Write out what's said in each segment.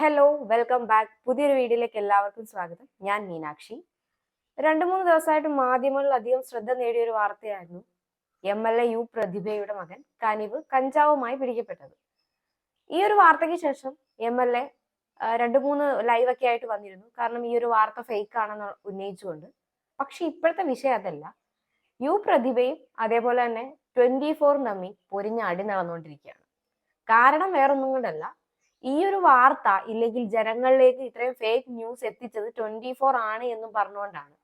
Hello welcome back പുതിയൊരു വീഡിയോയിലേക്ക് എല്ലാവർക്കും സ്വാഗതം. ഞാൻ മീനാക്ഷി. രണ്ടു മൂന്ന് ദിവസമായിട്ട് മാധ്യമങ്ങളിൽ അധികം ശ്രദ്ധ നേടിയ ഒരു വാർത്തയായിരുന്നു എം എൽ എ യു പ്രതിഭയുടെ മകൻ കനിവ് കഞ്ചാവുമായി പിടിക്കപ്പെട്ടത്. ഈ ഒരു വാർത്തയ്ക്ക് ശേഷം എം എൽ എ രണ്ടു മൂന്ന് ലൈവ് ഒക്കെ ആയിട്ട് വന്നിരുന്നു. കാരണം ഈ ഒരു വാർത്ത ഫേക്ക് ആണെന്ന് ഉന്നയിച്ചുകൊണ്ട്. പക്ഷെ ഇപ്പോഴത്തെ വിഷയം അതല്ല. യു പ്രതിഭയും അതേപോലെ തന്നെ ട്വന്റി ഫോർ നമ്മി പൊരിഞ്ഞ അടി നടന്നുകൊണ്ടിരിക്കുകയാണ്. കാരണം വേറൊന്നും കൊണ്ടല്ല. ഈ ഒരു വാർത്ത ഇല്ലെങ്കിൽ ജനങ്ങളിലേക്ക് ഇത്രയും ഫേക്ക് ന്യൂസ് എത്തിച്ചത് ട്വന്റി ഫോർ ആണ് എന്നും പറഞ്ഞുകൊണ്ടാണ്.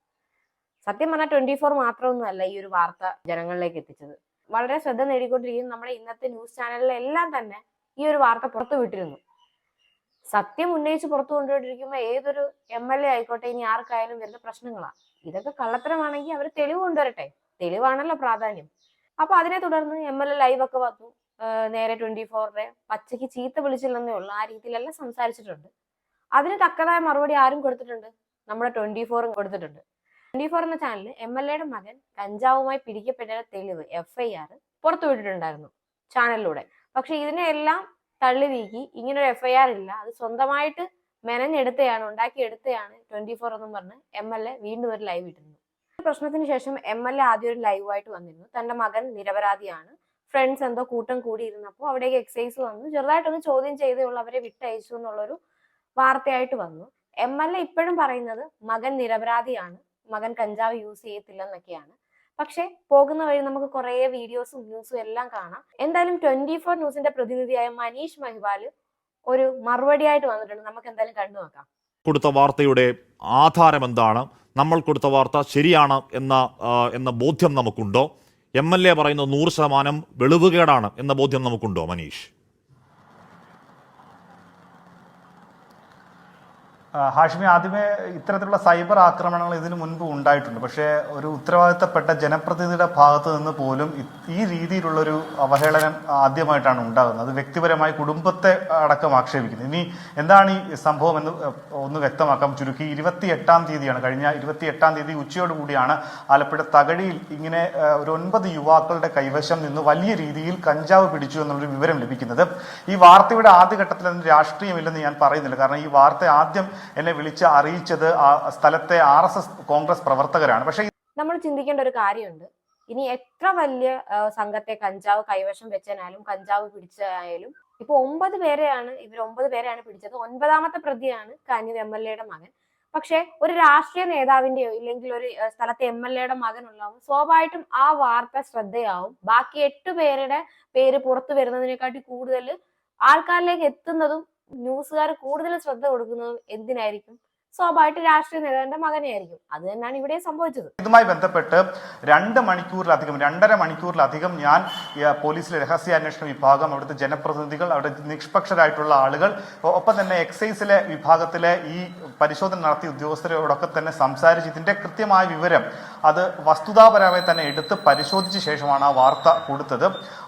സത്യം പറഞ്ഞാൽ ട്വന്റി ഫോർ മാത്രമൊന്നുമല്ല ഈ ഒരു വാർത്ത ജനങ്ങളിലേക്ക് എത്തിച്ചത്. വളരെ ശ്രദ്ധ നേടിക്കൊണ്ടിരിക്കുന്ന നമ്മുടെ ഇന്നത്തെ ന്യൂസ് ചാനലിലെല്ലാം തന്നെ ഈ ഒരു വാർത്ത പുറത്തു വിട്ടിരുന്നു. സത്യം ഉന്നയിച്ച് പുറത്തു കൊണ്ടുപോയിട്ടിരിക്കുമ്പോൾ ഏതൊരു എം എൽ എ ആയിക്കോട്ടെ ഇനി ആർക്കായാലും വരുന്ന പ്രശ്നങ്ങളാണ് ഇതൊക്കെ കള്ളത്തരമാണെങ്കിൽ അവർ തെളിവ് കൊണ്ടുവരട്ടെ. തെളിവാണല്ലോ പ്രാധാന്യം. അപ്പൊ അതിനെ തുടർന്ന് എം എൽ എ ലൈവ് ഒക്കെ വന്നു. നേരെ ട്വന്റി ഫോറിനെ പച്ചയ്ക്ക് ചീത്ത വിളിച്ചില്ലെന്നേ ഉള്ളൂ. ആ രീതിയിലെല്ലാം സംസാരിച്ചിട്ടുണ്ട്. അതിന് തക്കതായ മറുപടി ആരും കൊടുത്തിട്ടുണ്ട്. നമ്മുടെ ട്വന്റി ഫോറും കൊടുത്തിട്ടുണ്ട്. ട്വന്റി ഫോർ എന്ന ചാനലിൽ എം എൽ എയുടെ മകൻ കഞ്ചാവുമായി പിടിക്കപ്പെട്ട തെളിവ് എഫ് ഐ ആർ പുറത്തുവിട്ടിട്ടുണ്ടായിരുന്നു ചാനലിലൂടെ പക്ഷെ ഇതിനെല്ലാം തള്ളി നീക്കി ഇങ്ങനൊരു എഫ് ഐ ആർ ഇല്ല. അത് സ്വന്തമായിട്ട് മെനഞ്ഞെടുത്തയാണ് ഉണ്ടാക്കിയെടുത്തയാണ് ട്വന്റി ഫോർ എന്നും പറഞ്ഞ് എം എൽ എ വീണ്ടും ഒരു ലൈവ് ഇട്ടിരുന്നു. പ്രശ്നത്തിന് ശേഷം എം എൽ എ ആദ്യം ഒരു ലൈവായിട്ട് വന്നിരുന്നു. തന്റെ മകൻ നിരപരാധിയാണ്. ഫ്രണ്ട്സ് എന്തോ കൂട്ടം കൂടി ഇരുന്നപ്പോൾ അവിടേക്ക് എക്സൈസ് വന്നു. ചെറുതായിട്ടൊന്ന് ചോദ്യം ചെയ്തേ ഉള്ളൂ അവരെ വിട്ടയച്ചു എന്നുള്ളൊരു വാർത്തയായിട്ട് വന്നു. എം എൽ എ ഇപ്പോഴും പറയുന്നത് മകൻ നിരപരാധിയാണ് മകൻ കഞ്ചാവ് യൂസ് ചെയ്യത്തില്ല എന്നൊക്കെയാണ് പക്ഷെ പോകുന്ന വഴി നമുക്ക് കുറേ വീഡിയോസും ന്യൂസും എല്ലാം കാണാം. എന്തായാലും ട്വന്റി ഫോർ ന്യൂസിന്റെ പ്രതിനിധിയായ മനീഷ് മഹിവാൽ ഒരു മറുപടിയായിട്ട് വന്നിട്ടുണ്ട്. നമുക്ക് എന്തായാലും കണ്ടു നോക്കാം. കൊടുത്ത വാർത്തയുടെ ആധാരം എന്താണ്? നമ്മൾ കൊടുത്ത വാർത്ത ശരിയാണ് എന്ന എന്ന ബോധ്യം നമുക്കുണ്ടോ? എം എൽ എ പറയുന്നത് നൂറ് ശതമാനം വെളിവുകേടാണ് എന്ന ബോധ്യം നമുക്കുണ്ടോ മനീഷ്? ഹാഷിമി ആദ്യമേ ഇത്തരത്തിലുള്ള സൈബർ ആക്രമണങ്ങൾ ഇതിനു മുൻപ് ഉണ്ടായിട്ടുണ്ട്. പക്ഷേ ഒരു ഉത്തരവാദിത്തപ്പെട്ട ജനപ്രതിനിധിയുടെ ഭാഗത്ത് നിന്ന് പോലും ഈ രീതിയിലുള്ളൊരു അവഹേളനം ആദ്യമായിട്ടാണ് ഉണ്ടാകുന്നത്. അത് വ്യക്തിപരമായി കുടുംബത്തെ അടക്കം ആക്ഷേപിക്കുന്നത് ഇനി എന്താണ് ഈ സംഭവം എന്ന് ഒന്ന് വ്യക്തമാക്കാം. ചുരുക്കി ഇരുപത്തി എട്ടാം തീയതിയാണ് കഴിഞ്ഞ ഇരുപത്തി എട്ടാം തീയതി ഉച്ചയോടുകൂടിയാണ് ആലപ്പുഴ തകഴിയിൽ ഇങ്ങനെ ഒരു ഒൻപത് യുവാക്കളുടെ കൈവശം നിന്ന് വലിയ രീതിയിൽ കഞ്ചാവ് പിടിച്ചു എന്നുള്ളൊരു വിവരം ലഭിക്കുന്നത്. ഈ വാർത്തയുടെ ആദ്യഘട്ടത്തിൽ അതിന് രാഷ്ട്രീയമില്ലെന്ന് ഞാൻ പറയുന്നില്ല. കാരണം ഈ വാർത്ത ആദ്യം എന്നെ വിളിച്ച് അറിയിച്ചത് ആ സ്ഥലത്തെ ആർ എസ് എസ് കോൺഗ്രസ് പ്രവർത്തകരാണ്. പക്ഷേ നമ്മൾ ചിന്തിക്കേണ്ട ഒരു കാര്യമുണ്ട്. ഇനി എത്ര വലിയ സംഘത്തെ കഞ്ചാവ് കൈവശം വെച്ചാലും കഞ്ചാവ് പിടിച്ചായാലും ഇപ്പൊ ഒമ്പത് പേരെയാണ് ഇവർ ഒമ്പത് പേരെയാണ് പിടിച്ചത്. ഒൻപതാമത്തെ പ്രതിയാണ് കനിവ് എം എൽ എയുടെ മകൻ. പക്ഷെ ഒരു രാഷ്ട്രീയ നേതാവിന്റെയോ ഇല്ലെങ്കിൽ ഒരു സ്ഥലത്തെ എം എൽ എയുടെ മകനുള്ളാവും സ്വാഭാവികമായിട്ടും ആ വാർത്ത ശ്രദ്ധയാവും. ബാക്കി എട്ട് പേരുടെ പേര് പുറത്തു വരുന്നതിനെക്കാട്ടി കൂടുതൽ ആൾക്കാരിലേക്ക് എത്തുന്നതും ന്യൂസുകാർ കൂടുതൽ ശ്രദ്ധ കൊടുക്കുന്നത് എന്തിനായിരിക്കും? സ്വാഭാവികമായിട്ട് രാഷ്ട്രീയ നേതാവിന്റെ മകനെ ആയിരിക്കും അത് തന്നെയാണ് ഇവിടെ സംഭവിച്ചത്. ഇതുമായി ബന്ധപ്പെട്ട് രണ്ട് മണിക്കൂറിലധികം രണ്ടര മണിക്കൂറിലധികം ഞാൻ പോലീസിലെ രഹസ്യാന്വേഷണ വിഭാഗം അവിടുത്തെ ജനപ്രതിനിധികൾ അവിടെ നിഷ്പക്ഷരായിട്ടുള്ള ആളുകൾ ഒപ്പം തന്നെ എക്സൈസിലെ വിഭാഗത്തിലെ ഈ പരിശോധന നടത്തിയ ഉദ്യോഗസ്ഥരോടൊക്കെ തന്നെ സംസാരിച്ച് ഇതിന്റെ കൃത്യമായ വിവരം അത് വസ്തുതാപരമായി തന്നെ എടുത്ത് പരിശോധിച്ച ശേഷമാണ് ആ വാർത്ത കൊടുത്തത്.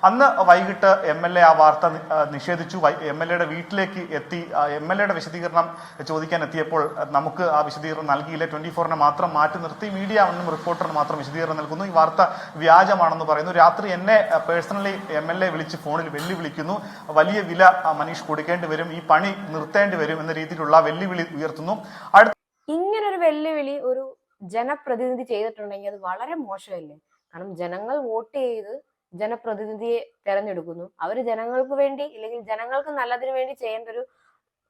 അന്ന് വൈകിട്ട് എം എൽ എ ആ വാർത്ത നിഷേധിച്ചു. എം എൽ എയുടെ വീട്ടിലേക്ക് എത്തി എം എൽ എയുടെ വിശദീകരണം ചോദിക്കാൻ എത്തിയപ്പോൾ നമുക്ക് ആ വിശദീകരണം നൽകിയില്ല. ട്വന്റി ഫോറിനെ മാത്രം മാറ്റി നിർത്തി. മീഡിയ ഒന്നും റിപ്പോർട്ടറിന് മാത്രം വിശദീകരണം നൽകുന്നു. ഈ വാർത്ത വ്യാജമാണെന്ന് പറയുന്നു. രാത്രി എന്നെ പേഴ്സണലി എം എൽ എ വിളിച്ച് ഫോണിൽ വെല്ലുവിളിക്കുന്നു. വലിയ വില മനീഷ് കൊടുക്കേണ്ടി വരും. ഈ പണി നിർത്തേണ്ടി വരും എന്ന രീതിയിലുള്ള വെല്ലുവിളി ഉയർത്തുന്നു. അടുത്ത ഇങ്ങനൊരു വെല്ലുവിളി ഒരു ജനപ്രതിനിധി ചെയ്തിട്ടുണ്ടെങ്കിൽ അത് വളരെ മോശമല്ലേ? കാരണം ജനങ്ങൾ വോട്ട് ചെയ്ത് ജനപ്രതിനിധിയെ തെരഞ്ഞെടുക്കുന്നു. അവർ ജനങ്ങൾക്ക് വേണ്ടി ഇല്ലെങ്കിൽ ജനങ്ങൾക്ക് നല്ലതിനു വേണ്ടി ചെയ്യേണ്ട ഒരു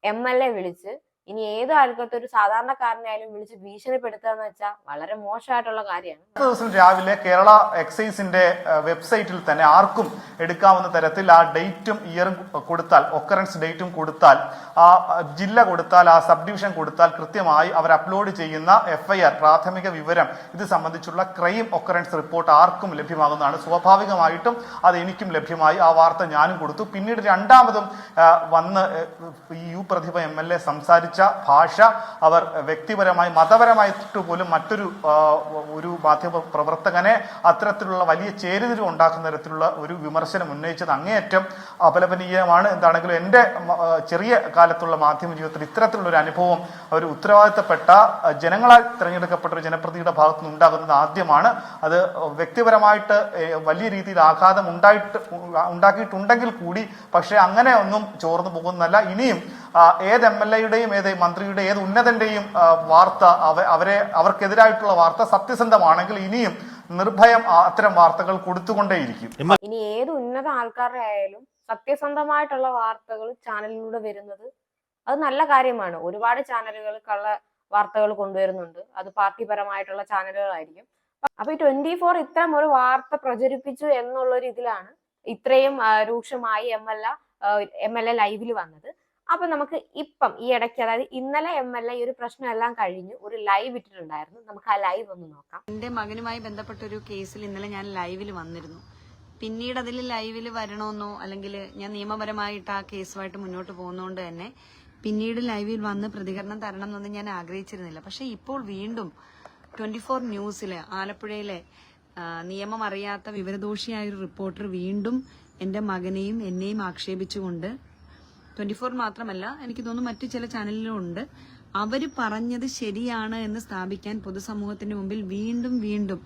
എം എൽ എ വിളിച്ച് ഇനി ഏത് ആൾക്കത്തെ ഒരു സാധാരണക്കാരനായാലും വിളിച്ച് ഭീഷണിപ്പെടുത്തുക എന്ന് വെച്ചാൽ വളരെ മോശമായിട്ടുള്ള കാര്യമാണ്. ദിവസം രാവിലെ കേരള എക്സൈസിന്റെ വെബ്സൈറ്റിൽ തന്നെ ആർക്കും എടുക്കാവുന്ന തരത്തിൽ ആ ഡേറ്റും ഇയറും കൊടുത്താൽ ഒക്കറൻസ് ഡേറ്റും കൊടുത്താൽ ആ ജില്ല കൊടുത്താൽ ആ സബ് ഡിവിഷൻ കൊടുത്താൽ കൃത്യമായി അവർ അപ്ലോഡ് ചെയ്യുന്ന എഫ്ഐആർ പ്രാഥമിക വിവരം ഇത് സംബന്ധിച്ചുള്ള ക്രൈം ഒക്കറൻസ് റിപ്പോർട്ട് ആർക്കും ലഭ്യമാകുന്നതാണ്. സ്വാഭാവികമായിട്ടും അത് എനിക്കും ലഭ്യമായി. ആ വാർത്ത ഞാനും കൊടുത്തു. പിന്നീട് രണ്ടാമതും വന്ന് U Prathibha M L A ഭാഷ അവർ വ്യക്തിപരമായി മതപരമായിട്ട് പോലും മറ്റൊരു ഒരു മാധ്യമ പ്രവർത്തകനെ അത്തരത്തിലുള്ള വലിയ ചേരുതിരി ഉണ്ടാക്കുന്ന തരത്തിലുള്ള ഒരു വിമർശനം ഉന്നയിച്ചത് അങ്ങേയറ്റം അപലപനീയമാണ്. എന്താണെങ്കിലും എന്റെ ചെറിയ കാലത്തുള്ള മാധ്യമ ജീവിതത്തിൽ ഇത്തരത്തിലുള്ള ഒരു അനുഭവം ഒരു ഉത്തരവാദിത്തപ്പെട്ട ജനങ്ങളാൽ തിരഞ്ഞെടുക്കപ്പെട്ട ഒരു ജനപ്രതിയുടെ ഭാഗത്തു നിന്ന് ഉണ്ടാകുന്നത് ആദ്യമാണ്. അത് വ്യക്തിപരമായിട്ട് വലിയ രീതിയിൽ ആഘാതം ഉണ്ടായിട്ട് ഉണ്ടാക്കിയിട്ടുണ്ടെങ്കിൽ കൂടി പക്ഷേ അങ്ങനെ ഒന്നും ചോർന്നു പോകുന്നതല്ല. ഇനിയും ഏത് എം എൽ എയുടെയും ഏത് മന്ത്രിയുടെ ഏത് ഉന്നതന്റെയും വാർത്ത അവരെ അവർക്കെതിരായിട്ടുള്ള വാർത്ത സത്യസന്ധമാണെങ്കിൽ ഇനിയും നിർഭയം അത്തരം വാർത്തകൾ കൊടുത്തുകൊണ്ടേയിരിക്കും. ഇനി ഏത് ഉന്നത ആൾക്കാരുടെ ആയാലും സത്യസന്ധമായിട്ടുള്ള വാർത്തകൾ ചാനലിലൂടെ വരുന്നത് അത് നല്ല കാര്യമാണ്. ഒരുപാട് ചാനലുകൾ കള്ള വാർത്തകൾ കൊണ്ടുവരുന്നുണ്ട്. അത് പാർട്ടിപരമായിട്ടുള്ള ചാനലുകളായിരിക്കും. അപ്പൊ ഈ ട്വന്റി ഫോർ ഇത്തരം ഒരു വാർത്ത പ്രചരിപ്പിച്ചു എന്നുള്ള ഒരു ഇതിലാണ് ഇത്രയും ആ, രൂക്ഷമായി M L M L A ലൈവിൽ വന്നത്. അപ്പൊ നമുക്ക് ഇപ്പം ഈ ഇടയ്ക്ക് അതായത് ഇന്നലെ എം എൽ എ ഈ ഒരു പ്രശ്നമെല്ലാം കഴിഞ്ഞ് ഒരു ലൈവ് ഇട്ടിട്ടുണ്ടായിരുന്നു. നമുക്ക് ആ ലൈവ് ഒന്ന് നോക്കാം. എന്റെ മകനുമായി ബന്ധപ്പെട്ട ഒരു കേസിൽ ഇന്നലെ ഞാൻ ലൈവിൽ വന്നിരുന്നു. പിന്നീട് അതിൽ ലൈവിൽ വരണമെന്നോ അല്ലെങ്കിൽ ഞാൻ നിയമപരമായിട്ട് ആ കേസുമായിട്ട് മുന്നോട്ട് പോകുന്നതുകൊണ്ട് തന്നെ പിന്നീട് ലൈവിൽ വന്ന് പ്രതികരണം തരണം എന്നൊന്നും ഞാൻ ആഗ്രഹിച്ചിരുന്നില്ല. പക്ഷെ ഇപ്പോൾ വീണ്ടും ട്വന്റി ഫോർ ന്യൂസിൽ ആലപ്പുഴയിലെ നിയമം അറിയാത്ത വിവരദോഷിയായ ഒരു റിപ്പോർട്ടർ വീണ്ടും എന്റെ മകനെയും എന്നെയും ആക്ഷേപിച്ചുകൊണ്ട് ട്വന്റി ഫോർ മാത്രമല്ല എനിക്ക് തോന്നുന്നു മറ്റു ചില ചാനലിലും ഉണ്ട്. അവർ പറഞ്ഞത് ശരിയാണ് എന്ന് സ്ഥാപിക്കാൻ പൊതുസമൂഹത്തിന്റെ മുമ്പിൽ വീണ്ടും വീണ്ടും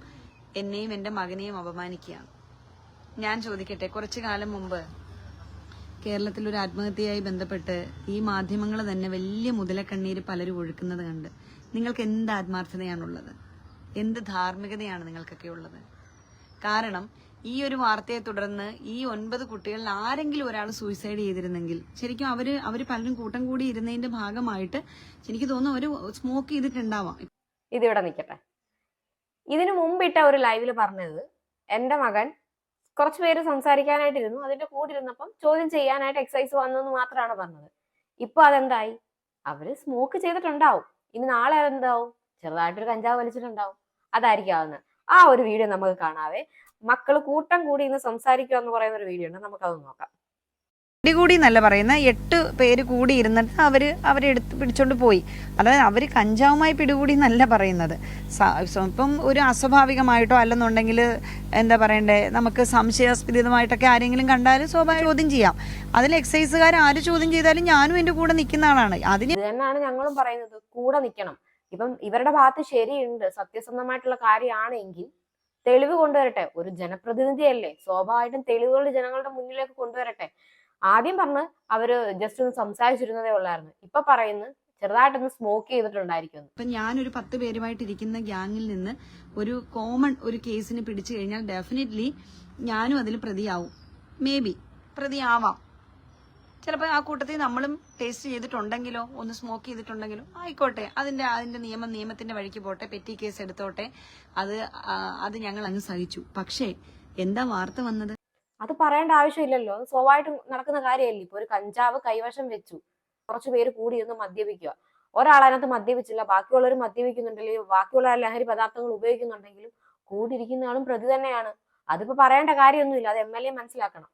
എന്നെയും എന്റെ മകനെയും അപമാനിക്കുകയാണ്. ഞാൻ ചോദിക്കട്ടെ കുറച്ചു കാലം മുമ്പ് കേരളത്തിൽ ഒരു ആത്മഹത്യയായി ബന്ധപ്പെട്ട് ഈ മാധ്യമങ്ങൾ തന്നെ വലിയ മുതലക്കണ്ണീര് പലരും ഒഴുക്കുന്നത് കണ്ട് നിങ്ങൾക്ക് എന്ത് ആത്മാർത്ഥതയാണുള്ളത്? എന്ത് ധാർമ്മികതയാണ് നിങ്ങൾക്കൊക്കെ ഉള്ളത്? കാരണം ഈ ഒരു വാർത്തയെ തുടർന്ന് ഈ ഒൻപത് കുട്ടികളിൽ ആരെങ്കിലും ഒരാൾ സൂയിസൈഡ് ചെയ്തിരുന്നെങ്കിൽ ശരിക്കും അവർ അവർ പലരും കൂട്ടം കൂടി ഇരുന്നതിന്റെ ഭാഗമായിട്ട് എനിക്ക് തോന്നുന്നു അവർ സ്മോക്ക് ചെയ്തിട്ടുണ്ടാവാം. ഇതിവിടെ നിൽക്കട്ടെ. ഇതിനു മുമ്പിട്ട ഒരു ലൈവിൽ പറഞ്ഞത് എന്റെ മകൻ കുറച്ച് പേര് സംസാരിക്കാനായിട്ടിരുന്നു അതിന്റെ കൂടെ ഇരുന്നപ്പം ചോദ്യം ചെയ്യാനായിട്ട് എക്സസൈസ് വന്നു എന്ന് മാത്രമാണ് പറഞ്ഞത്. ഇപ്പൊ അതെന്തായി? അവർ സ്മോക്ക് ചെയ്തിട്ടുണ്ടാവും. ഇനി നാളെ അതെന്താവും? ചെറുതായിട്ടൊരു കഞ്ചാവ് വലിച്ചിട്ടുണ്ടാവും. അതായിരിക്കാവുന്ന ആ ഒരു വീഡിയോ നമുക്ക് കാണാവേ. മക്കൾ കൂട്ടം കൂടി ഇന്ന് സംസാരിക്കുക എന്ന് പറയുന്ന ഒരു വീഡിയോ ഉണ്ട്. നമുക്കത് നോക്കാം. പിടികൂടി എന്നല്ല പറയുന്ന എട്ട് പേര് കൂടി ഇരുന്നിട്ട് അവർ അവരെ എടുത്ത് പിടിച്ചോണ്ട് പോയി. അതായത് അവർ കഞ്ചാവുമായി പിടികൂടി എന്നല്ല പറയുന്നത്. ഇപ്പം ഒരു അസ്വാഭാവികമായിട്ടോ അല്ലെന്നുണ്ടെങ്കിൽ എന്താ പറയണ്ടേ നമുക്ക് സംശയാസ്പദമായിട്ടൊക്കെ ആരെങ്കിലും കണ്ടാൽ സ്വാഭാവിക ചോദ്യം ചെയ്യാം. അതിൽ എക്സൈസുകാർ ആര് ചോദ്യം ചെയ്താലും ഞാനും എന്റെ കൂടെ നിൽക്കുന്ന ആളാണ്. അതിന് തന്നെയാണ് ഞങ്ങളും പറയുന്നത്. കൂടെ നിൽക്കണം. ഇപ്പം ഇവരുടെ ഭാഗത്ത് ശരിയുണ്ട്. സത്യസന്ധമായിട്ടുള്ള കാര്യമാണെങ്കിൽ തെളിവ് കൊണ്ടുവരട്ടെ. ഒരു ജനപ്രതിനിധിയല്ലേ. സ്വാഭാവികമായിട്ടും തെളിവുകൾ ജനങ്ങളുടെ മുന്നിലേക്ക് കൊണ്ടുവരട്ടെ. ആദ്യം പറഞ്ഞ് അവർ ജസ്റ്റ് ഒന്ന് സംസാരിച്ചിരുന്നതേ ഉള്ളായിരുന്നു. ഇപ്പൊ പറയുന്നു ചെറുതായിട്ടൊന്ന് സ്മോക്ക് ചെയ്തിട്ടുണ്ടായിരിക്കും ഇപ്പൊ ഞാനൊരു പത്ത് പേരുമായിട്ട് ഇരിക്കുന്ന ഗ്യാങ്ങിൽ നിന്ന് ഒരു കോമൺ ഒരു കേസിന് പിടിച്ചു കഴിഞ്ഞാൽ ഡെഫിനറ്റ്ലി ഞാനും അതിൽ പ്രതിയാവും. May be പ്രതിയാവാം. ചിലപ്പോൾ ആ കൂട്ടത്തിൽ നമ്മളും ടേസ്റ്റ് ചെയ്തിട്ടുണ്ടെങ്കിലോ ഒന്ന് സ്മോക്ക് ചെയ്തിട്ടുണ്ടെങ്കിലോ ആയിക്കോട്ടെ. അതിന്റെ അതിന്റെ നിയമം നിയമത്തിന്റെ വഴിക്ക് പോട്ടെ പെറ്റി കേസ് എടുത്തോട്ടെ. അത് അത് ഞങ്ങൾ അങ്ങ് സഹിച്ചു. പക്ഷേ എന്താ വാർത്ത വന്നത്? അത് പറയേണ്ട ആവശ്യമില്ലല്ലോ. അത് സ്വാഭാവികമായിട്ടും നടക്കുന്ന കാര്യമല്ലേ? ഇപ്പൊ ഒരു കഞ്ചാവ് കൈവശം വെച്ചു. കുറച്ചു പേര് കൂടി ഒന്ന് മദ്യപിക്കുക. ഒരാൾ അതിനകത്ത് മദ്യപിച്ചില്ല. ബാക്കിയുള്ളവർ മദ്യപിക്കുന്നുണ്ടെങ്കിൽ ബാക്കിയുള്ള ലഹരി പദാർത്ഥങ്ങൾ ഉപയോഗിക്കുന്നുണ്ടെങ്കിലും കൂടിയിരിക്കുന്ന ആളും പ്രതി തന്നെയാണ്. അതിപ്പോ പറയേണ്ട കാര്യമൊന്നുമില്ല. അത് എം എൽ എ മനസ്സിലാക്കണം.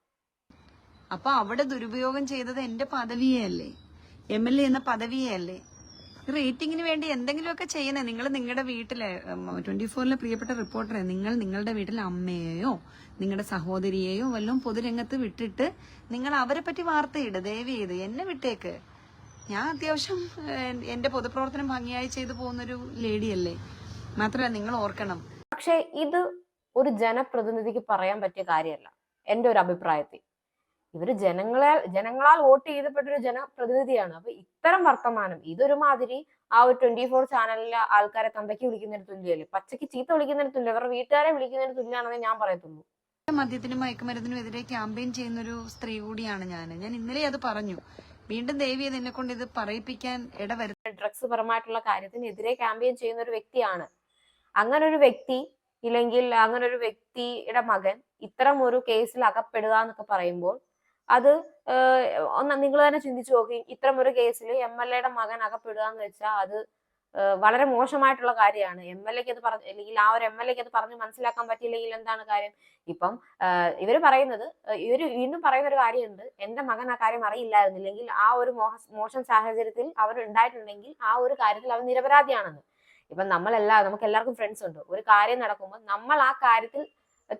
അപ്പൊ അവിടെ ദുരുപയോഗം ചെയ്തത് എന്റെ പദവിയെ അല്ലേ എം എൽ എ എന്ന പദവിയെ അല്ലേ റേറ്റിംഗിന് വേണ്ടി എന്തെങ്കിലുമൊക്കെ ചെയ്യണേ. നിങ്ങൾ നിങ്ങളുടെ വീട്ടിലെ ട്വന്റി ഫോറിലെ പ്രിയപ്പെട്ട റിപ്പോർട്ടറെ നിങ്ങൾ നിങ്ങളുടെ വീട്ടിലെ അമ്മയെയോ നിങ്ങളുടെ സഹോദരിയെയോ വല്ലതും പൊതുരംഗത്ത് വിട്ടിട്ട് നിങ്ങൾ അവരെ പറ്റി വാർത്തയിട് ദയവ് ചെയ്ത് എന്നെ വിട്ടേക്ക്. ഞാൻ അത്യാവശ്യം എന്റെ പൊതുപ്രവർത്തനം ഭംഗിയായി ചെയ്തു പോകുന്നൊരു ലേഡിയല്ലേ. മാത്രമല്ല നിങ്ങൾ ഓർക്കണം. പക്ഷേ ഇത് ഒരു ജനപ്രതിനിധിക്ക് പറയാൻ പറ്റിയ കാര്യമല്ല. എന്റെ ഒരു അഭിപ്രായത്തിൽ. ഇവർ ജനങ്ങളെ ജനങ്ങളാൽ വോട്ട് ചെയ്തപ്പെട്ട ഒരു ജനപ്രതിനിധിയാണ്. അപ്പൊ ഇത്തരം വർത്തമാനം ഇതൊരു മാതിരി ആ ഒരു ട്വന്റി ഫോർ ചാനലിലെ ആൾക്കാരെ തന്തയ്ക്ക് വിളിക്കുന്നതിന് തുല്യല്ലേ? പച്ചയ്ക്ക് ചീത്ത വിളിക്കുന്നതിന് തുല്യ അവരുടെ വീട്ടുകാരെ വിളിക്കുന്നതിന് തുല്യാണെന്ന് ഞാൻ പറയത്തുള്ളൂ. മദ്യത്തിനും മയക്കുമരുന്നിനും എതിരെ ക്യാമ്പയിൻ ചെയ്യുന്ന ഒരു സ്ത്രീ കൂടിയാണ് ഞാൻ ഞാൻ ഇന്നലെ അത് പറഞ്ഞു. വീണ്ടും ദേവി എന്നെ കൊണ്ട് ഇത് പറയിപ്പിക്കാൻ ഇടവരുന്ന ഡ്രഗ്സ് പരമായിട്ടുള്ള കാര്യത്തിനെതിരെ ക്യാമ്പയിൻ ചെയ്യുന്ന ഒരു വ്യക്തിയാണ്. അങ്ങനെ ഒരു വ്യക്തി ഇല്ലെങ്കിൽ അങ്ങനെ ഒരു വ്യക്തിയുടെ മകൻ ഇത്തരം ഒരു കേസിൽ അകപ്പെടുക എന്നൊക്കെ പറയുമ്പോൾ അത് ഒന്ന് നിങ്ങൾ തന്നെ ചിന്തിച്ചു നോക്കി. ഇത്തരം ഒരു കേസിൽ എം എൽ എയുടെ മകൻ അകപ്പെടുക എന്ന് വെച്ചാൽ അത് വളരെ മോശമായിട്ടുള്ള കാര്യമാണ്. എം എൽ എക്ക് അത് പറഞ്ഞു അല്ലെങ്കിൽ ആ ഒരു എം എൽ എക്ക് അത് പറഞ്ഞ് മനസ്സിലാക്കാൻ പറ്റിയില്ലെങ്കിൽ എന്താണ് കാര്യം? ഇപ്പം ഇവർ പറയുന്നത് ഇവർ വീണ്ടും പറയുന്ന ഒരു കാര്യമുണ്ട്. എന്റെ മകൻ ആ കാര്യം അറിയില്ലായിരുന്നു അറിയില്ലായിരുന്നില്ലെങ്കിൽ ആ ഒരു മോശം സാഹചര്യത്തിൽ അവർ ഉണ്ടായിട്ടുണ്ടെങ്കിൽ ആ ഒരു കാര്യത്തിൽ അവർ നിരപരാധിയാണെന്ന്. ഇപ്പൊ നമ്മളെല്ലാ നമുക്ക് എല്ലാവർക്കും ഫ്രണ്ട്സ് ഉണ്ട്. ഒരു കാര്യം നടക്കുമ്പോൾ നമ്മൾ ആ കാര്യത്തിൽ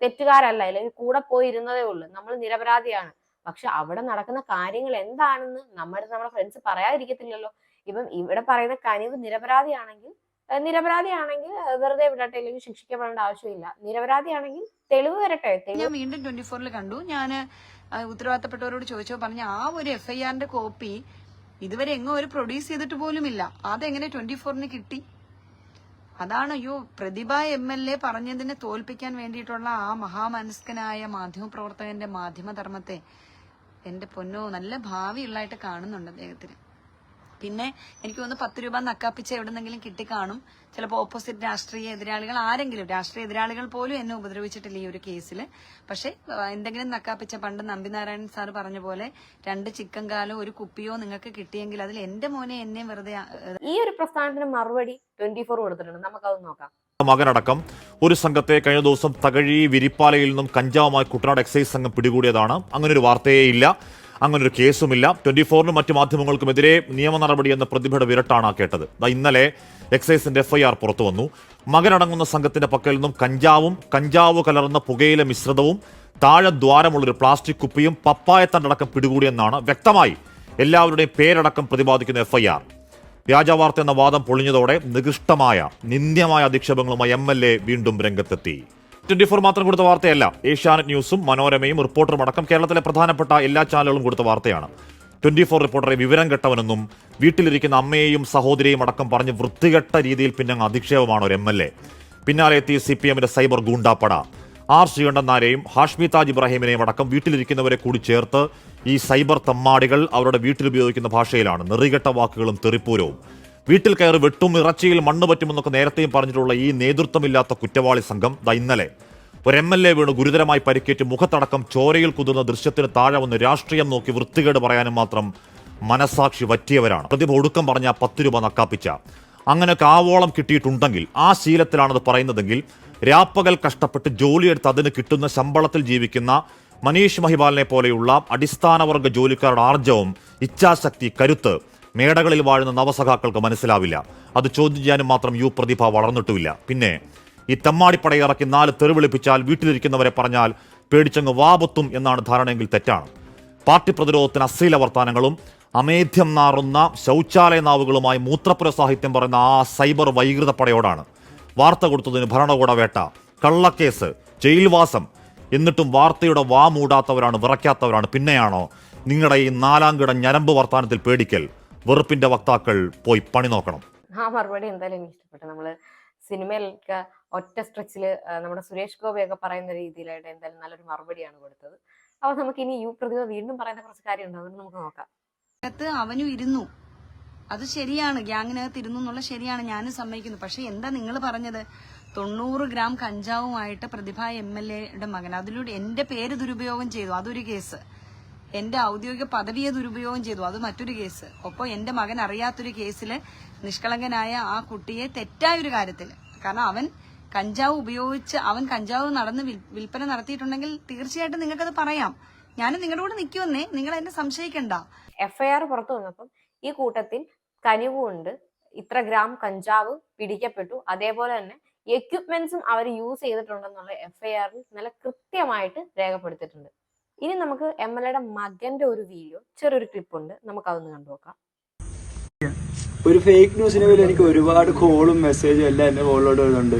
തെറ്റുകാരല്ല അല്ലെങ്കിൽ കൂടെ പോയി ഇരുന്നതേ ഉള്ളൂ. നമ്മൾ നിരപരാധിയാണ്. പക്ഷെ അവിടെ നടക്കുന്ന കാര്യങ്ങൾ എന്താണെന്ന് നമ്മുടെ നമ്മുടെ ഫ്രണ്ട്സ് പറയാതിരിക്കത്തില്ലല്ലോ. ഇപ്പം ഇവിടെ പറയുന്ന കനിവ് നിരപരാധിയാണെങ്കിൽ നിരപരാധിയാണെങ്കിൽ വെറുതെ വിടട്ടെ അല്ലെങ്കിൽ ശിക്ഷിക്കപ്പെടേണ്ട ആവശ്യമില്ല. നിരപരാധിയാണെങ്കിൽ തെളിവ് വരട്ടെ ഞാൻ വീണ്ടും ട്വന്റി ഫോറിൽ കണ്ടു. ഞാൻ ഉത്തരവാദിത്തപ്പെട്ടവരോട് ചോദിച്ചോ പറഞ്ഞ ആ ഒരു എഫ് ഐ ആറിന്റെ കോപ്പി ഇതുവരെ എങ്ങോ ഒരു പ്രൊഡ്യൂസ് ചെയ്തിട്ട് പോലും പോലുമില്ല. അതെങ്ങനെ ട്വന്റി ഫോറിന് കിട്ടി? അതാണ് അയ്യോ പ്രതിഭ എം എൽ എ പറഞ്ഞതിനെ തോൽപ്പിക്കാൻ വേണ്ടിയിട്ടുള്ള ആ മഹാമനസ്കനായ മാധ്യമപ്രവർത്തകന്റെ മാധ്യമധർമ്മത്തെ എന്റെ പൊന്നോ നല്ല ഭാവിയുള്ളതായിട്ട് കാണുന്നുണ്ട് അദ്ദേഹത്തിന്. പിന്നെ എനിക്ക് തോന്നുന്നു പത്ത് രൂപ നക്കാപ്പിച്ച എവിടെന്നെങ്കിലും കിട്ടിക്കാണും. ചിലപ്പോൾ ഓപ്പോസിറ്റ് രാഷ്ട്രീയ എതിരാളികൾ ആരെങ്കിലും രാഷ്ട്രീയ എതിരാളികൾ പോലും എന്നെ ഉപദ്രവിച്ചിട്ടില്ല ഈ ഒരു കേസിൽ പക്ഷെ എന്തെങ്കിലും നക്കാപ്പിച്ച പണ്ട് നമ്പിനാരായണൻ സാർ പറഞ്ഞ പോലെ രണ്ട് ചിക്കൻ കാലോ ഒരു കുപ്പിയോ നിങ്ങൾക്ക് കിട്ടിയെങ്കിൽ അതിൽ എന്റെ മോനെ എന്നെ വെറുതെ ഈ ഒരു പ്രസ്ഥാനത്തിന് മറുപടി ട്വന്റി ഫോർ കൊടുത്തിട്ടുണ്ട്. നമുക്കത് നോക്കാം. മകനടക്കം ഒരു സംഘത്തെ കഴിഞ്ഞ ദിവസം തകഴി വിരിപ്പാലയിൽ നിന്നും കഞ്ചാവുമായി കുട്ടനാട് എക്സൈസ് സംഘം പിടികൂടിയതാണ്. അങ്ങനൊരു വാർത്തയേ ഇല്ല. അങ്ങനൊരു കേസുമില്ല. ട്വന്റി ഫോറിനും മറ്റു മാധ്യമങ്ങൾക്കുമെതിരെ നിയമ നടപടി എന്ന പ്രതിഭയുടെ വിരട്ടാണ് കേട്ടത്. ഇന്നലെ എക്സൈസിന്റെ എഫ്ഐആർ പുറത്തു വന്നു. മകനടങ്ങുന്ന സംഘത്തിന്റെ പക്കൽ നിന്നും കഞ്ചാവും കഞ്ചാവ് കലർന്ന പുകയില മിശ്രിതവും താഴെ ദ്വാരമുള്ളൊരു പ്ലാസ്റ്റിക് കുപ്പിയും പപ്പായത്തണ്ടടക്കം പിടികൂടിയെന്നാണ് വ്യക്തമായി എല്ലാവരുടെയും പേരടക്കം പ്രതിപാദിക്കുന്ന എഫ്ഐആർ. വ്യാജവാർത്ത എന്ന വാദം പൊളിഞ്ഞതോടെ നികൃഷ്ടമായ നിന്ദ്യമായ അധിക്ഷേപങ്ങളുമായി എം എൽ എ വീണ്ടും രംഗത്തെത്തി. ട്വന്റി ഫോർ മാത്രം കൊടുത്ത വാർത്തയല്ല ഏഷ്യാനെറ്റ് ന്യൂസും മനോരമയും റിപ്പോർട്ടറും അടക്കം കേരളത്തിലെ പ്രധാനപ്പെട്ട എല്ലാ ചാനലുകളും കൊടുത്ത വാർത്തയാണ്. ട്വന്റി ഫോർ റിപ്പോർട്ടറെ വിവരം കെട്ടവനെന്നും വീട്ടിലിരിക്കുന്ന അമ്മയെയും സഹോദരിയെയും അടക്കം പറഞ്ഞ് വൃത്തികെട്ട രീതിയിൽ പിന്നെ അധിക്ഷേപമാണ് ഒരു എം എൽ എ. പിന്നാലെ എത്തി സി പി എമ്മിന്റെ സൈബർ ഗൂണ്ടാപ്പട. ആർ ശ്രീകണ്ഠനാരെയും ഹാഷ്മി താജ് ഇബ്രാഹിമിനെയും അടക്കം വീട്ടിലിരിക്കുന്നവരെ കൂടി ചേർത്ത് ഈ സൈബർ തമ്മാടികൾ അവരുടെ വീട്ടിൽ ഉപയോഗിക്കുന്ന ഭാഷയിലാണ്. നിറികെട്ട വാക്കുകളും തെറിപ്പൂരവും. വീട്ടിൽ കയറി വെട്ടും ഇറച്ചിയിൽ മണ്ണ് പറ്റുമെന്നൊക്കെ നേരത്തെയും പറഞ്ഞിട്ടുള്ള ഈ നേതൃത്വമില്ലാത്ത കുറ്റവാളി സംഘം ദ ഇന്നലെ. ഒരു എം എൽ എ വീണ് ഗുരുതരമായി പരിക്കേറ്റ് മുഖത്തടക്കം ചോരയിൽ കുതിർന്ന ദൃശ്യത്തിന് താഴെ വന്ന് രാഷ്ട്രീയം നോക്കി വൃത്തികേട് പറയാനും മാത്രം മനസാക്ഷി വറ്റിയവരാണ്. പ്രതിഭ ഒടുക്കം പറഞ്ഞ പത്ത് രൂപ നക്കാപ്പിച്ച. അങ്ങനെയൊക്കെ ആവോളം കിട്ടിയിട്ടുണ്ടെങ്കിൽ ആ ശീലത്തിലാണത് പറയുന്നതെങ്കിൽ രാപ്പകൽ കഷ്ടപ്പെട്ട് ജോലിയെടുത്ത് അതിന് കിട്ടുന്ന ശമ്പളത്തിൽ ജീവിക്കുന്ന മനീഷ് മഹിപാലിനെ പോലെയുള്ള അടിസ്ഥാനവർഗ ജോലിക്കാരുടെ ആർജവും ഇച്ഛാശക്തി കരുത്ത് മേടകളിൽ വാഴുന്ന നവസഖാക്കൾക്ക് മനസ്സിലാവില്ല. അത് ചോദ്യം ചെയ്യാനും മാത്രം യു പ്രതിഭ വളർന്നിട്ടുമില്ല. പിന്നെ ഈ തെമ്മാടിപ്പടയിറക്കി നാല് തെറിവിളിപ്പിച്ചാൽ വീട്ടിലിരിക്കുന്നവരെ പറഞ്ഞാൽ പേടിച്ചങ്ങ് വാപത്തും എന്നാണ് ധാരണയെങ്കിൽ തെറ്റാണ്. പാർട്ടി പ്രതിരോധത്തിന് അശ്ലീല വർത്തമാനങ്ങളും അമേധ്യം നാറുന്ന ശൗചാലയ നാവുകളുമായി മൂത്രപുര സാഹിത്യം പറയുന്ന ആ സൈബർ വൈകൃത പടയോടാണ് വാർത്ത കൊടുത്തതിന് ഭരണകൂട വേട്ട. കള്ളക്കേസ് ജയിൽവാസം. എന്നിട്ടും വാർത്തയുടെ വാ മൂടാത്തവരാണ് വിറയ്ക്കാത്തവരാണ്. പിന്നെയാണോ നിങ്ങളുടെ ഈ നാലാംകിട ഞരമ്പ് വർത്താനത്തിൽ പേടിക്കൽ? വെറുപ്പിന്റെ വക്താക്കൾ പോയി പണി നോക്കണം. ആ മറുപടി എന്തായാലും എനിക്ക് ഇഷ്ടപ്പെട്ടു. നമ്മൾ സിനിമയിലൊക്കെ ഒറ്റ സ്ട്രെച്ചിൽ നമ്മുടെ സുരേഷ് ഗോപിയൊക്കെ പറയുന്ന രീതിയിലായിട്ട് എന്തായാലും നല്ലൊരു മറുപടിയാണ് കൊടുത്തത്. അപ്പോൾ നമുക്ക് ഇനി യു പ്രതിഭ വീണ്ടും പറയുന്ന കുറച്ച് കാര്യമുണ്ട്. അതുകൊണ്ട് നമുക്ക് നോക്കാം. അവനും ഇരുന്നു. അത് ശരിയാണ്. ഗ്യാങ്ങിനകത്ത് ഇരുന്നു എന്നുള്ള ശരിയാണ്. ഞാനും സമ്മതിക്കുന്നു. പക്ഷെ എന്താ നിങ്ങൾ പറഞ്ഞത്? തൊണ്ണൂറ് ഗ്രാം കഞ്ചാവുമായിട്ട് പ്രതിഭ എം എൽ എയുടെ മകൻ. അതിലൂടെ എന്റെ പേര് ദുരുപയോഗം ചെയ്തു. അതൊരു കേസ്. എന്റെ ഔദ്യോഗിക പദവിയെ ദുരുപയോഗം ചെയ്തു. അത് മറ്റൊരു കേസ്. ഒപ്പം എന്റെ മകൻ അറിയാത്തൊരു കേസിൽ നിഷ്കളങ്കനായ ആ കുട്ടിയെ തെറ്റായ ഒരു കാര്യത്തിൽ കാരണം അവൻ കഞ്ചാവ് ഉപയോഗിച്ച് അവൻ കഞ്ചാവ് നടന്ന് വിൽ- വിൽപ്പന നടത്തിയിട്ടുണ്ടെങ്കിൽ തീർച്ചയായിട്ടും നിങ്ങൾക്കത് പറയാം. ഞാനും നിങ്ങളുടെ കൂടെ നിൽക്കുമെന്നേ നിങ്ങൾ എന്നെ സംശയിക്കണ്ട. എഫ്ഐആർ പുറത്തു വന്നപ്പം ഈ കൂട്ടത്തിൽ കനിവുണ്ട്. ഇത്ര ഗ്രാം കഞ്ചാവ് പിടിക്കപ്പെട്ടു. അതേപോലെ തന്നെ എക്യുപ്മെന്റ്സും അവർ യൂസ് ചെയ്തിട്ടുണ്ടെന്നുള്ള എഫ്ഐആറിൽ നല്ല കൃത്യമായിട്ട് രേഖപ്പെടുത്തിയിട്ടുണ്ട്. ഇനി നമുക്ക് എം എൽ എയുടെ മകന്റെ ഒരു വീഡിയോ ചെറിയൊരു ക്ലിപ്പ് ഉണ്ട്. നമുക്ക് അതൊന്ന് കണ്ടുനോക്കാം ഒരു ഫേക്ക് ന്യൂസിനെ പോലും എനിക്ക് ഒരുപാട് കോളും മെസ്സേജും എല്ലാം എന്റെ ഫോണിലോട്ട് വരുന്നുണ്ട്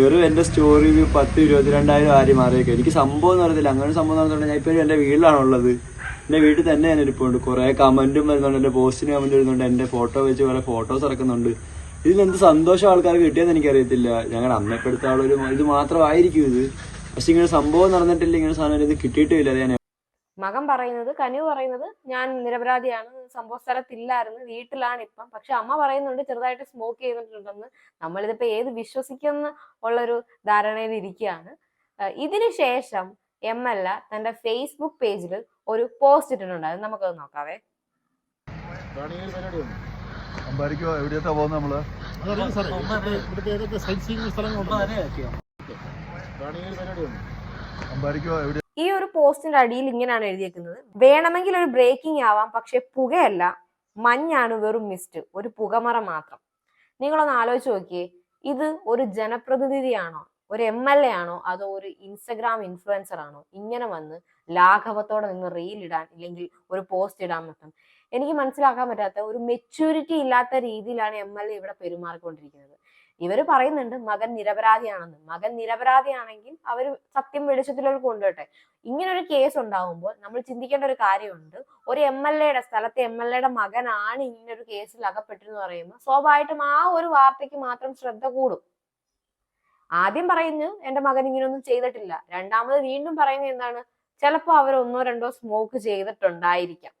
വെറും എന്റെ സ്റ്റോറി പത്ത് ഇരുപത്തിരണ്ടായിരം ആരും മാറിയൊക്കെ. എനിക്ക് സംഭവം എന്ന് അറിയത്തില്ല. അങ്ങനെ ഒരു സംഭവം നടന്നിട്ടുണ്ട്. ഞാൻ ഇപ്പോഴും എന്റെ വീട്ടിലാണുള്ളത്. എന്റെ വീട്ടിൽ തന്നെ ഞാൻ ഇരിപ്പുണ്ട്. കുറെ കമന്റും വരുന്നുണ്ട്. എന്റെ പോസ്റ്റിന് കമന്റ് വരുന്നുണ്ട്. എന്റെ ഫോട്ടോ വെച്ച് കുറെ ഫോട്ടോസ് ഇറക്കുന്നുണ്ട്. ഇതിൽ എന്ത് സന്തോഷം ആൾക്കാർ കിട്ടിയെന്ന് എനിക്കറിയത്തില്ല. ഞങ്ങളുടെ അമ്മപ്പെടുത്ത ഇത് മാത്രമായിരിക്കും ഇത്. പക്ഷെ ഇങ്ങനെ സംഭവം നടന്നിട്ടില്ല. ഇങ്ങനെ സാധനം ഇത് കിട്ടിയിട്ടില്ല. അത് ഞാൻ മകൻ പറയുന്നത് കനിവ് പറയുന്നത് ഞാൻ നിരപരാധിയാണ്. സംഭവ സ്ഥലത്തില്ലായിരുന്നു. വീട്ടിലാണ് ഇപ്പം. പക്ഷെ അമ്മ പറയുന്നുണ്ട് ചെറുതായിട്ട് സ്മോക്ക് ചെയ്തിട്ടുണ്ടെന്ന്. നമ്മളിതിപ്പോ ഏത് വിശ്വസിക്കുന്ന ഉള്ളൊരു ധാരണയിൽ ഇരിക്കുകയാണ് ഇതിനു ഇതിന് ശേഷം എം എൽ എ തന്റെ ഫേസ്ബുക്ക് പേജിൽ ഒരു പോസ്റ്റ് ഇട്ടിട്ടുണ്ട്. അത് നമുക്കത് നോക്കാവേ. ഈ ഒരു പോസ്റ്റിന്റെ അടിയിൽ ഇങ്ങനെയാണ് എഴുതിയിരിക്കുന്നത് വേണമെങ്കിൽ ഒരു ബ്രേക്കിംഗ് ആവാം പക്ഷെ പുകയല്ല. മഞ്ഞാണ് വെറും മിസ്റ്റ് ഒരു പുകമറ മാത്രം. നിങ്ങളൊന്ന് ആലോചിച്ച് നോക്കിയേ. ഇത് ഒരു ജനപ്രതിനിധിയാണോ? ഒരു എം എൽ എ ആണോ അതോ ഒരു ഇൻസ്റ്റഗ്രാം ഇൻഫ്ലുവൻസർ ആണോ ഇങ്ങനെ വന്ന് ലാഘവത്തോടെ നിന്ന് റീൽ ഇടാൻ ഇല്ലെങ്കിൽ ഒരു പോസ്റ്റ് ഇടാൻ പറ്റും? എനിക്ക് മനസ്സിലാക്കാൻ പറ്റാത്ത ഒരു മെച്യൂരിറ്റി ഇല്ലാത്ത രീതിയിലാണ് എം എൽ എ ഇവിടെ പെരുമാറിക്കൊണ്ടിരിക്കുന്നത്. ഇവർ പറയുന്നുണ്ട് മകൻ നിരപരാധിയാണെന്ന്. മകൻ നിരപരാധിയാണെങ്കിൽ അവർ സത്യം വെളിച്ചത്തിലേക്ക് കൊണ്ടുവട്ടെ ഇങ്ങനെ ഒരു കേസ് ഉണ്ടാവുമ്പോൾ നമ്മൾ ചിന്തിക്കേണ്ട ഒരു കാര്യമുണ്ട്. ഒരു എം എൽ എയുടെ സ്ഥലത്തെ എം എൽ എയുടെ മകനാണ് ഇങ്ങനെ ഒരു കേസിൽ അകപ്പെട്ടെന്ന് പറയുമ്പോൾ സ്വാഭാവികമായിട്ടും ആ ഒരു വാർത്തയ്ക്ക് മാത്രം ശ്രദ്ധ കൂടും. ആദ്യം പറയുന്നു എന്റെ മകൻ ഇങ്ങനെയൊന്നും ചെയ്തിട്ടില്ല. രണ്ടാമത് വീണ്ടും പറയുന്നത് എന്താണ്? ചിലപ്പോൾ അവർ ഒന്നോ രണ്ടോ സ്മോക്ക് ചെയ്തിട്ടുണ്ടായിരിക്കാം.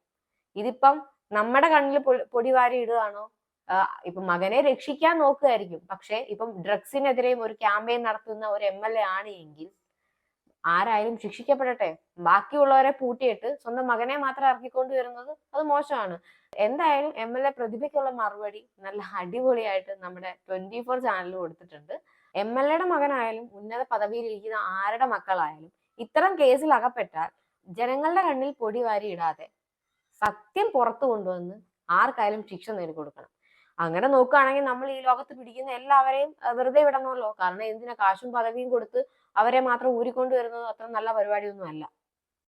ഇതിപ്പം നമ്മുടെ കണ്ണിൽ പൊടി വാരി ഇടുകയാണോ? ഇപ്പൊ മകനെ രക്ഷിക്കാൻ നോക്കുകയായിരിക്കും. പക്ഷെ ഇപ്പം ഡ്രഗ്സിനെതിരെയും ഒരു ക്യാമ്പയിൻ നടത്തുന്ന ഒരു എം എൽ എ ആണ് എങ്കിൽ ആരായാലും ശിക്ഷിക്കപ്പെടട്ടെ. ബാക്കിയുള്ളവരെ പൂട്ടിയിട്ട് സ്വന്തം മകനെ മാത്രം ഇറക്കിക്കൊണ്ട് വരുന്നത് അത് മോശമാണ്. എന്തായാലും എം എൽ എ പ്രതിഭയ്ക്കുള്ള മറുപടി നല്ല അടിപൊളിയായിട്ട് നമ്മുടെ ട്വന്റി ഫോർ ചാനലിൽ കൊടുത്തിട്ടുണ്ട്. എം എൽ എയുടെ മകനായാലും ഉന്നത പദവിയിൽ ഇരിക്കുന്ന ആരുടെ മക്കളായാലും ഇത്തരം കേസിൽ അകപ്പെട്ടാൽ ജനങ്ങളുടെ കണ്ണിൽ പൊടി വാരി ഇടാതെ സത്യം പുറത്തു കൊണ്ടുവന്ന് ആർക്കായാലും ശിക്ഷ നേടിക്കൊടുക്കണം. അങ്ങനെ നോക്കുകയാണെങ്കിൽ നമ്മൾ ഈ ലോകത്ത് പിടിക്കുന്ന എല്ലാവരെയും വെറുതെ വിടണമല്ലോ. കാരണം എന്തിനാ കാശും പദവിയും കൊടുത്ത് അവരെ മാത്രം ഊരിക്കൊണ്ടുവരുന്നത് അത്ര നല്ല പരിപാടിയൊന്നും അല്ല.